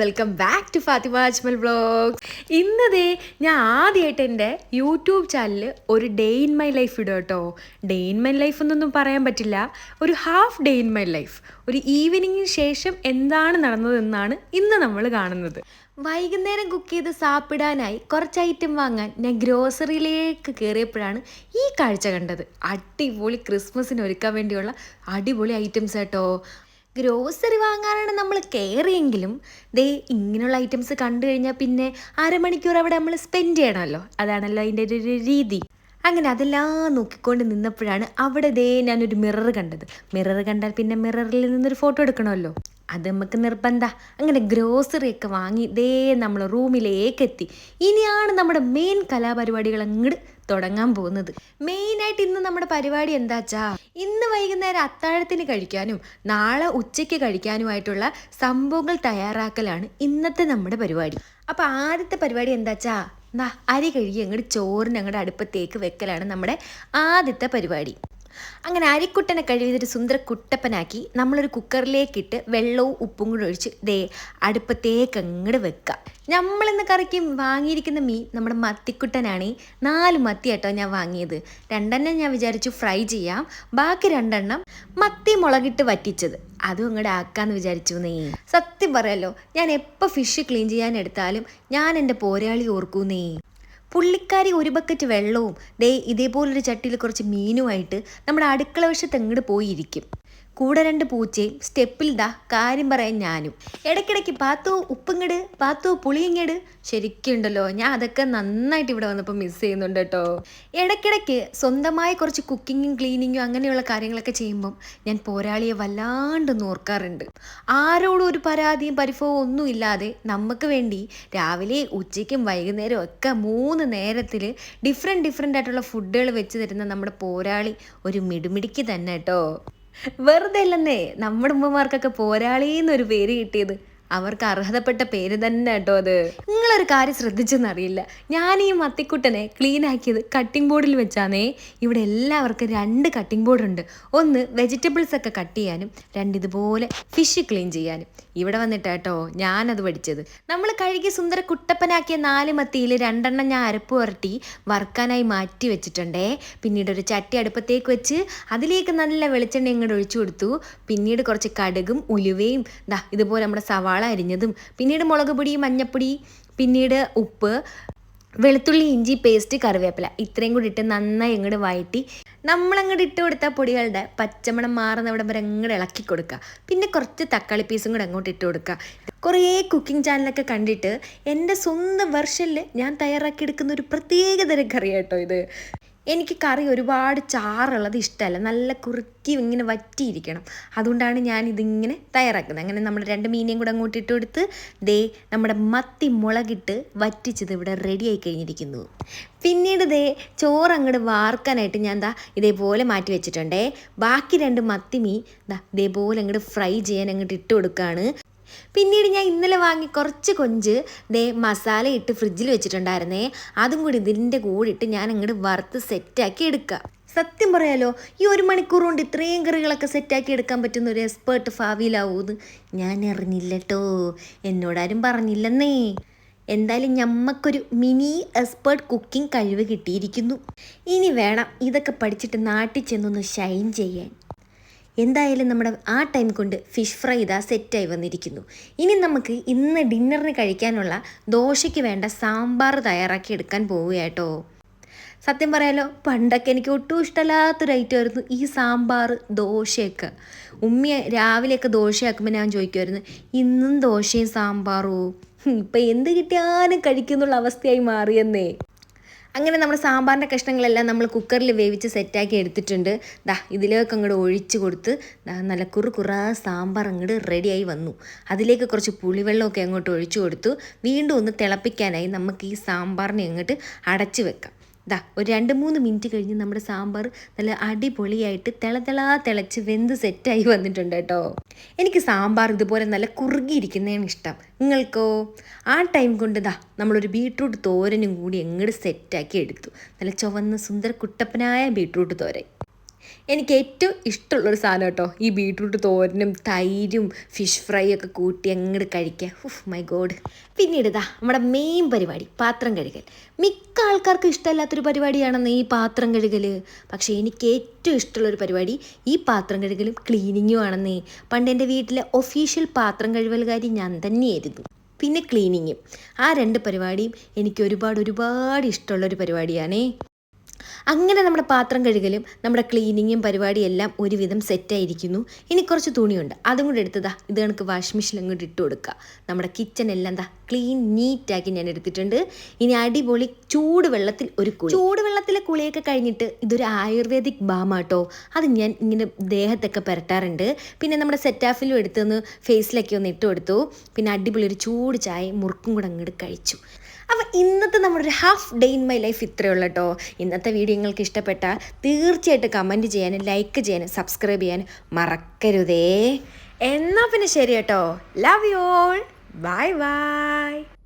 Welcome back to Fathima Ajmal vlogs ഇന്നതേ ഞാൻ ആദ്യമായിട്ട് എന്റെ യൂട്യൂബ് ചാനലിൽ ഒരു ഡേ ഇൻ മൈ ലൈഫ് ഇടുക കേട്ടോ. ഡേ ഇൻ മൈ ലൈഫ് എന്നൊന്നും പറയാൻ പറ്റില്ല. ഒരു half day in my life. ഒരു ഈവനിങ്ങിന് ശേഷം എന്താണ് നടന്നതെന്നാണ് ഇന്ന് നമ്മൾ കാണുന്നത്. വൈകുന്നേരം കുക്ക് ചെയ്ത് സാപ്പിടാനായി കുറച്ച് ഐറ്റം വാങ്ങാൻ ഞാൻ ഗ്രോസറിയിലേക്ക് കയറിയപ്പോഴാണ് ഈ കാഴ്ച കണ്ടത്. അടിപൊളി ക്രിസ്മസിന് ഒരുക്കാൻ വേണ്ടിയുള്ള അടിപൊളി ഐറ്റംസ് കേട്ടോ. ഗ്രോസറി വാങ്ങാനാണ് നമ്മൾ കയറിയെങ്കിലും ദേ ഇങ്ങനെയുള്ള ഐറ്റംസ് കണ്ടു കഴിഞ്ഞാൽ പിന്നെ അരമണിക്കൂർ അവിടെ നമ്മൾ സ്പെൻഡ് ചെയ്യണമല്ലോ. അതാണല്ലോ അതിന്റെ ഒരു രീതി. അങ്ങനെ അതെല്ലാം നോക്കിക്കൊണ്ട് നിന്നപ്പോഴാണ് അവിടെ ദേ ഞാനൊരു മിറർ കണ്ടത്. മിറർ കണ്ടാൽ പിന്നെ മിററിൽ നിന്നൊരു ഫോട്ടോ എടുക്കണമല്ലോ. അത് നമുക്ക് നിർബന്ധ. അങ്ങനെ ഗ്രോസറി ഒക്കെ വാങ്ങി ഇതേ നമ്മൾ റൂമിലേക്ക് എത്തി. ഇനിയാണ് നമ്മുടെ മെയിൻ കലാപരിപാടികൾ അങ്ങോട്ട് തുടങ്ങാൻ പോകുന്നത്. മെയിനായിട്ട് ഇന്ന് നമ്മുടെ പരിപാടി എന്താച്ചാ ഇന്ന് വൈകുന്നേരം അത്താഴത്തിന് കഴിക്കാനും നാളെ ഉച്ചയ്ക്ക് കഴിക്കാനുമായിട്ടുള്ള സംഭവങ്ങൾ തയ്യാറാക്കലാണ് ഇന്നത്തെ നമ്മുടെ പരിപാടി. അപ്പോൾ ആദ്യത്തെ പരിപാടി എന്താച്ചാ അരി കഴുകി അങ്ങോട്ട് ചോറിന് അങ്ങോട്ട് അടുപ്പത്തേക്ക് വെക്കലാണ് നമ്മുടെ ആദ്യത്തെ പരിപാടി. അങ്ങനെ അരിക്കുട്ടനെ കഴിവതൊരു സുന്ദര കുട്ടപ്പനാക്കി നമ്മളൊരു കുക്കറിലേക്കിട്ട് വെള്ളവും ഉപ്പും കൂടെ ഒഴിച്ച് ദേ അടുപ്പത്തേക്ക് അങ്ങോട്ട് വെക്കുക നമ്മളിന്ന് കറിക്ക് വാങ്ങിയിരിക്കുന്ന മീൻ നമ്മുടെ മത്തിക്കുട്ടനാണ്. നാല് മത്തി കേട്ടോ ഞാൻ വാങ്ങിയത്. രണ്ടെണ്ണം ഞാൻ വിചാരിച്ചു ഫ്രൈ ചെയ്യാം. ബാക്കി രണ്ടെണ്ണം മത്തി മുളകിട്ട് വറ്റിച്ചത്. അതും അങ്ങോട്ട് ആക്കാന്ന് വിചാരിച്ചു നീ സത്യം പറയാലോ ഞാൻ എപ്പോൾ ഫിഷ് ക്ലീൻ ചെയ്യാൻ എടുത്താലും ഞാൻ എന്റെ പോരാളി ഓർക്കൂ നീ പുള്ളിക്കാരി ഒരു ബക്കറ്റ് വെള്ളവും ദേ ഇതേപോലൊരു ചട്ടിയിൽ കുറച്ച് മീനുമായിട്ട് നമ്മുടെ അടുക്കള വശത്ത് എങ്ങോട്ട് പോയിരിക്കും. കൂടെ രണ്ട് പൂച്ചയും സ്റ്റെപ്പിൽ ദാ കാര്യം പറയാൻ ഞാനും. ഇടയ്ക്കിടയ്ക്ക് പാത്തു ഉപ്പിങ്ങട് പാത്തു പുളിയിങ്ങട്. ശരിക്കുണ്ടല്ലോ ഞാൻ അതൊക്കെ നന്നായിട്ട് ഇവിടെ വന്നപ്പോൾ മിസ് ചെയ്യുന്നുണ്ട് കേട്ടോ. ഇടയ്ക്കിടയ്ക്ക് സ്വന്തമായി കുറച്ച് കുക്കിങ്ങും ക്ലീനിങ്ങും അങ്ങനെയുള്ള കാര്യങ്ങളൊക്കെ ചെയ്യുമ്പം ഞാൻ പോരാളിയെ വല്ലാണ്ട് നോർക്കാറുണ്ട് ആരോടും ഒരു പരാതിയും പരിഭവവും ഒന്നും ഇല്ലാതെ നമുക്ക് വേണ്ടി രാവിലെ ഉച്ചയ്ക്കും വൈകുന്നേരവും ഒക്കെ മൂന്ന് നേരത്തിൽ ഡിഫറെന്റ് ഡിഫറെന്റ് ആയിട്ടുള്ള ഫുഡുകൾ വെച്ച് തരുന്ന നമ്മുടെ പോരാളി ഒരു മിടുമിടിക്ക് തന്നെ കേട്ടോ. വെറുതെ അല്ലെന്നേ നമ്മുടെ ഉമ്മമാർക്കൊക്കെ പോരാളിന്നൊരു പേര് കിട്ടിയത്. അവർക്ക് അർഹതപ്പെട്ട പേര് തന്നെ കേട്ടോ അത്. നിങ്ങളൊരു കാര്യം ശ്രദ്ധിച്ചെന്നറിയില്ല. ഞാൻ ഈ മത്തിക്കുട്ടനെ ക്ലീൻ ആക്കിയത് കട്ടിംഗ് ബോർഡിൽ വെച്ചാന്നേ. ഇവിടെ എല്ലാവർക്കും രണ്ട് കട്ടിംഗ് ബോർഡ് ഉണ്ട്. ഒന്ന് വെജിറ്റബിൾസ് ഒക്കെ കട്ട് ചെയ്യാനും രണ്ട് ഇതുപോലെ ഫിഷ് ക്ലീൻ ചെയ്യാനും. ഇവിടെ വന്നിട്ട് കേട്ടോ ഞാനത് പഠിച്ചത്. നമ്മൾ കഴുകി സുന്ദര കുട്ടപ്പനാക്കിയ നാല് മത്തിയിൽ രണ്ടെണ്ണം ഞാൻ അരപ്പ് പുരട്ടി വറുക്കാനായി മാറ്റി വെച്ചിട്ടുണ്ടേ. പിന്നീട് ഒരു ചട്ടി അടുപ്പത്തേക്ക് വെച്ച് അതിലേക്ക് നല്ല വെളിച്ചെണ്ണ ഇങ്ങോട്ട് ഒഴിച്ചു കൊടുത്തു. പിന്നീട് കുറച്ച് കടുകും ഉലുവയും ദാ ഇതുപോലെ നമ്മുടെ സവാള അരിഞ്ഞതും പിന്നീട് മുളക് പൊടി മഞ്ഞപ്പൊടി പിന്നീട് ഉപ്പ് വെളുത്തുള്ളി ഇഞ്ചി പേസ്റ്റ് കറിവേപ്പില. ഇത്രയും കൂടി ഇട്ട് നന്നായി ഇങ്ങോട്ട് വഴറ്റി നമ്മളങ്ങോട്ട് ഇട്ട് കൊടുത്ത പൊടികളുടെ പച്ചമണം മാറുന്നവിടെ വരെ അങ്ങോട്ട് ഇളക്കി കൊടുക്കുക പിന്നെ കുറച്ച് തക്കാളി പീസും കൂടെ അങ്ങോട്ട് ഇട്ട് കൊടുക്കുക കുറേ കുക്കിംഗ് ചാനലൊക്കെ കണ്ടിട്ട് എന്റെ സ്വന്തം വെർഷനിൽ ഞാൻ തയ്യാറാക്കി എടുക്കുന്ന ഒരു പ്രത്യേകതരം കറി കേട്ടോ ഇത്. എനിക്ക് കറി ഒരുപാട് ചാറുള്ളത് ഇഷ്ടമല്ല. നല്ല കുറുക്കി ഇങ്ങനെ വറ്റിയിരിക്കണം. അതുകൊണ്ടാണ് ഞാൻ ഇതിങ്ങനെ തയ്യാറാക്കുന്നത്. അങ്ങനെ നമ്മൾ രണ്ട് മീനെയും കൂടെ അങ്ങോട്ട് ഇട്ട് ദേ നമ്മുടെ മത്തി മുളകിട്ട് വറ്റിച്ചത് ഇവിടെ റെഡി ആയി കഴിഞ്ഞിരിക്കുന്നു. പിന്നീട് ദേ ചോറ് അങ്ങോട്ട് വാർക്കാനായിട്ട് ഞാൻ ദാ ഇതേപോലെ മാറ്റി വെച്ചിട്ടുണ്ടേ. ബാക്കി രണ്ട് മത്തി മീൻ ദാ ഇതേപോലെ അങ്ങോട്ട് ഫ്രൈ ചെയ്യാൻ അങ്ങോട്ട് ഇട്ട് കൊടുക്കുകയാണ് പിന്നീട് ഞാൻ ഇന്നലെ വാങ്ങി കുറച്ച് കൊഞ്ച് ദേ മസാല ഇട്ട് ഫ്രിഡ്ജിൽ വെച്ചിട്ടുണ്ടായിരുന്നേ. അതും കൂടി ഇതിന്റെ കൂടെ ഇട്ട് ഞാൻ അങ്ങോട്ട് വറുത്ത് സെറ്റാക്കി എടുക്കുക സത്യം പറയാലോ ഈ ഒരു മണിക്കൂർ കൊണ്ട് ഇത്രയും കറികളൊക്കെ സെറ്റാക്കി എടുക്കാൻ പറ്റുന്ന ഒരു എക്സ്പേർട്ട് ഭാവിയിലാവൂന്ന് ഞാൻ അറിഞ്ഞില്ല കേട്ടോ എന്നോടാരും പറഞ്ഞില്ലെന്നേ. എന്തായാലും ഞമ്മക്കൊരു മിനി എക്സ്പേർട്ട് കുക്കിംഗ് കഴിവ് കിട്ടിയിരിക്കുന്നു. ഇനി വേണം ഇതൊക്കെ പഠിച്ചിട്ട് നാട്ടിൽ ചെന്നൊന്ന് ഷൈൻ ചെയ്യാൻ. എന്തായാലും നമ്മുടെ ആ ടൈം കൊണ്ട് ഫിഷ് ഫ്രൈ ഇതാ സെറ്റായി വന്നിരിക്കുന്നു. ഇനി നമുക്ക് ഇന്ന് ഡിന്നറിന് കഴിക്കാനുള്ള ദോശയ്ക്ക് വേണ്ട സാമ്പാർ തയ്യാറാക്കി എടുക്കാൻ പോവുകയാട്ടോ. സത്യം പറയാലോ പണ്ടൊക്കെ എനിക്ക് ഒട്ടും ഇഷ്ടമല്ലാത്തൊരു ഐറ്റമായിരുന്നു ഈ സാമ്പാർ ദോശയൊക്കെ. ഉമ്മി രാവിലെയൊക്കെ ദോശയാക്കുമ്പോൾ ഞാൻ ചോദിക്കുമായിരുന്നു ഇന്നും ദോശയും സാമ്പാറോ? ഇപ്പം എന്ത് കിട്ടിയാലും കഴിക്കുന്നുള്ള അവസ്ഥയായി മാറിയെന്നേ. അങ്ങനെ നമ്മുടെ സാമ്പാറിന്റെ കഷ്ണങ്ങളെല്ലാം നമ്മൾ കുക്കറിൽ വേവിച്ച് സെറ്റാക്കി എടുത്തിട്ടുണ്ട്. ദാ ഇതിലേക്ക് അങ്ങോട്ട് ഒഴിച്ച് കൊടുത്ത് ദാ നല്ല കുറു കുറാ സാമ്പാർ അങ്ങോട്ട് റെഡിയായി വന്നു. അതിലേക്ക് കുറച്ച് പുളിവെള്ളമൊക്കെ അങ്ങോട്ട് ഒഴിച്ചു കൊടുത്തു. വീണ്ടും ഒന്ന് തിളപ്പിക്കാനായി നമുക്ക് ഈ സാമ്പാറിനെ അങ്ങോട്ട് അടച്ചു വെക്കാം. ദാ ഒരു രണ്ട് മൂന്ന് മിനിറ്റ് കഴിഞ്ഞ് നമ്മുടെ സാമ്പാർ നല്ല അടിപൊളിയായിട്ട് തിളതിളാ തിള തിളച്ച് വെന്ത് സെറ്റായി വന്നിട്ടുണ്ട് കേട്ടോ. എനിക്ക് സാമ്പാർ ഇതുപോലെ നല്ല കുറുകിയിരിക്കുന്നതാണ് ഇഷ്ടം. നിങ്ങൾക്കോ? ആ ടൈം കൊണ്ട് ദാ നമ്മളൊരു ബീട്രൂട്ട് തോരനും കൂടി എങ്ങോട്ട് സെറ്റാക്കി എടുത്തു. നല്ല ചുവന്ന സുന്ദര കുട്ടപ്പനായ ബീട്രൂട്ട് തോരൻ. എനിക്ക് ഏറ്റവും ഇഷ്ടമുള്ളൊരു സാധനം കേട്ടോ. ഈ ബീട്രൂട്ട് തോരനും തൈരും ഫിഷ് ഫ്രൈ ഒക്കെ കൂട്ടി അങ്ങോട്ട് കഴിക്കുക ഉഫ് മൈ ഗോഡ് പിന്നീട് ഇതാ നമ്മുടെ മെയിൻ പരിപാടി പാത്രം കഴുകൽ. മിക്ക ആൾക്കാർക്കും ഇഷ്ടമല്ലാത്തൊരു പരിപാടിയാണെന്ന് ഈ പാത്രം കഴുകൽ പക്ഷേ എനിക്ക് ഏറ്റവും ഇഷ്ടമുള്ളൊരു പരിപാടി ഈ പാത്രം കഴുകലും ക്ലീനിങ്ങും ആണെന്നേ. പണ്ട് എന്റെ വീട്ടിലെ ഒഫീഷ്യൽ പാത്രം കഴുകലുകാരി ഞാൻ തന്നെയായിരുന്നു. പിന്നെ ക്ലീനിങ്ങും ആ രണ്ട് പരിപാടിയും എനിക്ക് ഒരുപാട് ഒരുപാട് ഇഷ്ടമുള്ളൊരു പരിപാടിയാണേ. അങ്ങനെ നമ്മുടെ പാത്രം കഴുകലും നമ്മുടെ ക്ലീനിങ്ങും പരിപാടി എല്ലാം ഒരുവിധം സെറ്റായിരിക്കുന്നു ഇനി കുറച്ച് തുണിയുണ്ട്. അതും കൂടെ എടുത്തതാ ഇത് കണക്ക് വാഷ് മെഷീൻ അങ്ങോട്ട് ഇട്ട് കൊടുക്കുക. നമ്മുടെ കിച്ചൺ എല്ലാം എന്താ ക്ലീൻ നീറ്റാക്കി ഞാൻ എടുത്തിട്ടുണ്ട്. ഇനി അടിപൊളി ചൂട് വെള്ളത്തിൽ ഒരു കുളി. ചൂട് വെള്ളത്തിലെ കുളിയൊക്കെ കഴിഞ്ഞിട്ട് ഇതൊരു ആയുർവേദിക് ബാമാട്ടോ അത് ഞാൻ ഇങ്ങനെ ദേഹത്തൊക്കെ പുരട്ടാറുണ്ട്. പിന്നെ നമ്മുടെ സെറ്റാഫിലും എടുത്തൊന്ന് ഫേസിലൊക്കെ ഒന്ന് ഇട്ട് കൊടുത്തു. പിന്നെ അടിപൊളി ഒരു ചൂട് ചായ മുറുക്കും കൂടെ അങ്ങോട്ട് കഴിച്ചു. അപ്പോൾ ഇന്നത്തെ നമ്മുടെ half day in my life ഇത്രയേ ഉള്ളൂ കേട്ടോ ഇന്നത്തെ വീഡിയോ നിങ്ങൾക്ക് ഇഷ്ടപ്പെട്ട തീർച്ചയായിട്ടും കമന്റ് ചെയ്യാനും ലൈക്ക് ചെയ്യാനും സബ്സ്ക്രൈബ് ചെയ്യാനും മറക്കരുതേ. എന്നാൽ പിന്നെ ശരി കേട്ടോ. Love you all bye bye